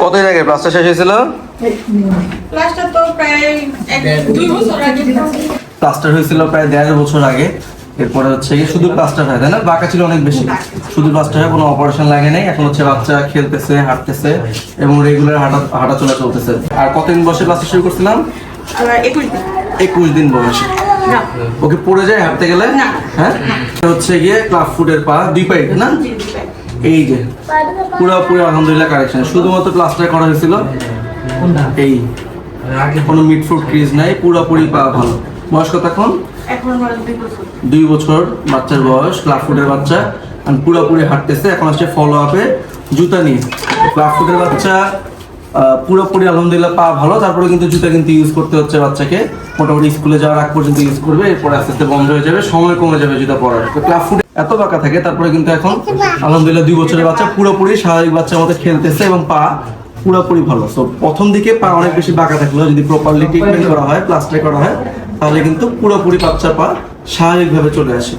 কতদিন আগে? প্লাস্টার শেষ হয়েছিল? ক্লাসটা তো প্রায় দুই বছর আগে। প্লাস্টার হয়েছিল প্রায় দেড় বছর আগে। এরপরে হচ্ছে গিয়ে শুধু প্লাস্টার হয় তাই না? বাঁকা ছিল অনেক বেশি। শুধু প্লাস্টার হয় কোনো অপারেশন লাগে নাই। এখন হচ্ছে বাচ্চা খেলতেছে হাঁটতেছে এবং রেগুলার হাঁটা হাঁটা চলা চলতেছে। আর কতদিন বয়সে প্লাস্টার শুরু করছিলাম? একুশ দিন। বয়সে। ওকে পড়ে যায় হাঁটতে গেলে? হ্যাঁ? হচ্ছে গিয়ে ক্লাব ফুটের পা দুই পাইট না। এই যে, পুরোপুরি আলহামদুলিল্লাহ কারেকশন শুধুমাত্র প্লাস্টার করা হয়েছিল। এই, কোনো ক্রিজ নাই, পুরোপুরি পা ভালো। বয়স দুই বছর, বাচ্চার বয়স বাচ্চা। আর পুরোপুরি হাঁটতেছে, এখন আসছে ফলো আপে জুতা নিয়ে। ক্লাব ফুটের বাচ্চা পুরোপুরি আলহামদুলিল্লাহ পা ভালো, তারপরে কিন্তু জুতা কিন্তু ইউজ করতে হচ্ছে বাচ্চাকে। মোটামুটি স্কুলে যাওয়ার আগ পর্যন্ত ইউজ করবে, এরপরে আস্তে আস্তে বন্ধ হয়ে যাবে, সময় কমে যাবে জুতা পরার। তো ক্লাব এত বাঁকা থাকে, তারপরে কিন্তু এখন আলহামদুলিল্লাহ দুই বছরের বাচ্চা পুরোপুরি, স্বাভাবিক বাচ্চার মতো খেলতেছে এবং পা পুরোপুরি ভালো। তো প্রথম দিকে পা অনেক বেশি বাঁকা থাকলেও যদি প্রপারলি ট্রিটমেন্ট করা হয় প্লাস্টার করা হয়, তাহলে কিন্তু পুরোপুরি বাচ্চা পা স্বাভাবিকভাবে চলে আসে।